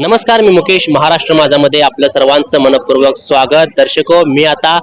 नमस्कार मी मुकेश महाराष्ट्र माझामध्ये आपलं सर्वांचं मनपूर्वक स्वागत. दर्शको मी आता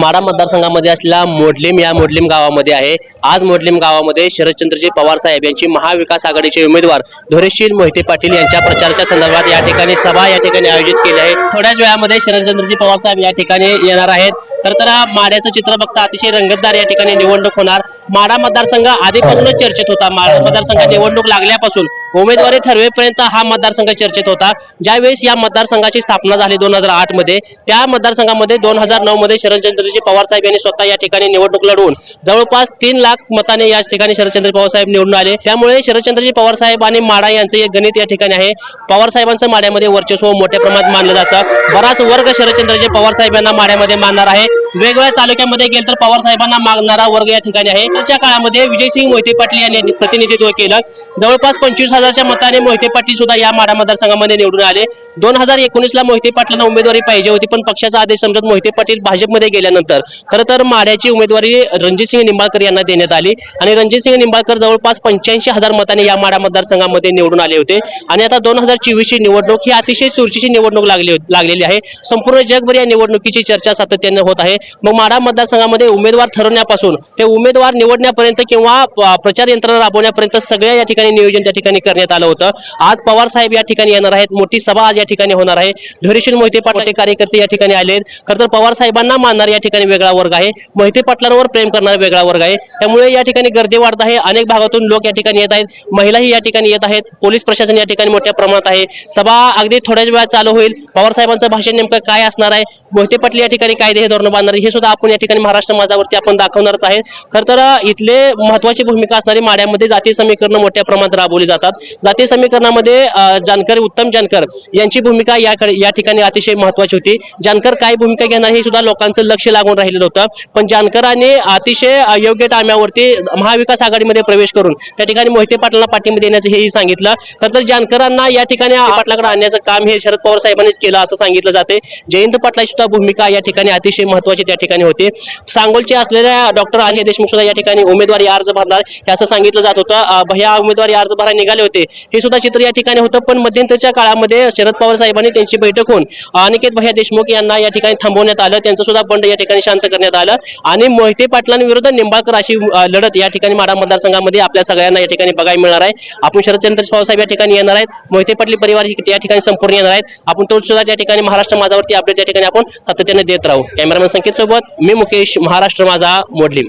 माडा मतदारसंघामध्ये असलेला मोडलीम या मोडलिम गावामध्ये आहे. आज मोडलीम गावामध्ये शरदचंद्रजी पवार साहेब यांची महाविकास आघाडीचे उमेदवार धोरेशील मोहिते पाटील यांच्या प्रचाराच्या संदर्भात या ठिकाणी सभा या ठिकाणी आयोजित केली आहे. थोड्याच वेळामध्ये शरदचंद्रजी पवार साहेब या ठिकाणी येणार आहेत. तर तर माड्याचं चित्र बघता अतिशय रंगतदार या ठिकाणी निवडणूक होणार. माडा मतदारसंघ आधीपासूनच चर्चेत होता. माडा मतदारसंघ निवडणूक लागल्यापासून उमेदवारी ठरवेपर्यंत हा मतदारसंघ चर्चेत होता. ज्यावेळेस या मतदारसंघाची स्थापना झाली दोन हजार आठमध्ये त्या मतदारसंघामध्ये दोन हजार नऊ मध्ये शरदचंद्रजी पवार साहेब यांनी स्वतः या ठिकाणी निवडणूक लढवून जवळपास तीन लाख मताने या ठिकाणी शरदचंद्र पवार साहेब निवडून आले. त्यामुळे शरदचंद्रजी पवार साहेब आणि माडा यांचं एक गणित या ठिकाणी आहे. पवार साहेबांचं माड्यामध्ये वर्चस्व मोठ्या प्रमाणात मानलं जातं. बराच वर्ग शरदचंद्रजी पवार साहेब यांना माड्यामध्ये मानणार आहे. वेगवेगळ्या तालुक्यामध्ये गेल तर पवार साहेबांना मागणारा वर्ग या ठिकाणी आहे. त्याच्या काळामध्ये विजयसिंग मोहिते पाटील यांनी प्रतिनिधित्व केलं. जवळपास पंचवीस हजारच्या मताने मोहिते पाटील सुद्धा या माडा मतदारसंघामध्ये निवडून आले. दोन हजार एकोणीसला मोहिते पाटलांना उमेदवारी पाहिजे होती पण पक्षाचा आदेश समजत मोहिते पाटील भाजपमध्ये गेल्यानंतर खरं तर माड्याची उमेदवारी रणजितसिंह निंबाळकर यांना देण्यात आली. आणि रणजितसिंह निंबाळकर जवळपास पंच्याऐंशी हजार मताने या माडा मतदारसंघामध्ये निवडून आले होते. आणि आता दोन हजार चोवीसची निवडणूक ही अतिशय चुरशीची निवडणूक लागली लागलेली आहे. संपूर्ण जगभर या निवडणुकीची चर्चा सातत्याने होत आहे. मग माडा मतदारसंघामध्ये उमेदवार ठरवण्यापासून ते उमेदवार निवडण्यापर्यंत किंवा प्रचार यंत्रणा राबवण्यापर्यंत सगळ्या या ठिकाणी नियोजन त्या ठिकाणी करण्यात आलं होतं आज पवार साहेब या ठिकाणी येणार आहेत मोठी सभा आज या ठिकाणी होणार आहे धैर्यशील मोहिते पाटील कार्यकर्ते या ठिकाणी आले आहेत खरं तर पवार साहेबांना मानणार या ठिकाणी वेगळा वर्ग आहे मोहिते पाटलांवर प्रेम करणारा वेगळा वर्ग आहे त्यामुळे या ठिकाणी गर्दी वाढत आहे अनेक भागातून लोक या ठिकाणी येत आहेत महिलाही या ठिकाणी येत आहेत पोलीस प्रशासन या ठिकाणी मोठ्या प्रमाणात आहे सभा अगदी थोड्याच वेळात चालू होईल पवार साहेबांचं भाषण नेमकं काय असणार आहे मोहिते पाटील या ठिकाणी कायदे हे धोरण बांधणार तर हे सुद्धा आपण या ठिकाणी महाराष्ट्र माझावरती आपण दाखवणारच आहे. खर तर इथले महत्वाची भूमिका असणारी माड्यामध्ये जातीय समीकरण मोठ्या प्रमाणात राबवली जातात. जातीय समीकरणामध्ये जानकर उत्तम जानकर यांची भूमिका याकडे या ठिकाणी अतिशय महत्वाची होती. जानकर काय भूमिका घेणार हे सुद्धा लोकांचं लक्ष लागून राहिलेलं होतं. पण जानकरांनी अतिशय अयोग्य योग्य टायमावरती महाविकास आघाडीमध्ये प्रवेश करून त्या ठिकाणी मोहिते पाटलांना पाठिंबा देण्याचं हेही सांगितलं. खर तर जानकरांना या ठिकाणी पाटलाकडे आणण्याचं काम हे शरद पवार साहेबांनीच केलं असं सांगितलं जाते. जयंत पाटलाची सुद्धा भूमिका या ठिकाणी अतिशय महत्वाची त्या ठिकाणी होती. सांगोलचे असलेल्या डॉक्टर अजय देशमुख सुद्धा या ठिकाणी उमेदवारी अर्ज भरणार हे असं सांगितलं जात होतं. अं, भैया उमेदवारी अर्ज भरायला निघाले होते. हे सुद्धा चित्र या ठिकाणी होतं पण मध्यंतरच्या काळामध्ये शरद पवार साहेबांनी त्यांची बैठक होऊन अनिकेत भैया देशमुख यांना या ठिकाणी थांबवण्यात आलं. त्यांचं सुद्धा बंड या ठिकाणी शांत करण्यात आलं. आणि मोहिते पाटलांविरुद्ध निंबाळकर अशी लढत या ठिकाणी माडा मतदारसंघामध्ये आपल्या सगळ्यांना या ठिकाणी बघायला मिळणार आहे. आपण शरदचंद्र पवार साहेब या ठिकाणी येणार आहेत. मोहिते पाटील परिवार या ठिकाणी संपूर्ण येणार आहेत. आपण तो सुद्धा त्या ठिकाणी महाराष्ट्र माझावरती अपडेट या ठिकाणी आपण सातत्याने देत राहू. कॅमेरामॅन संकेत सोबत मी मुकेश महाराष्ट्र माझा मोडलीम.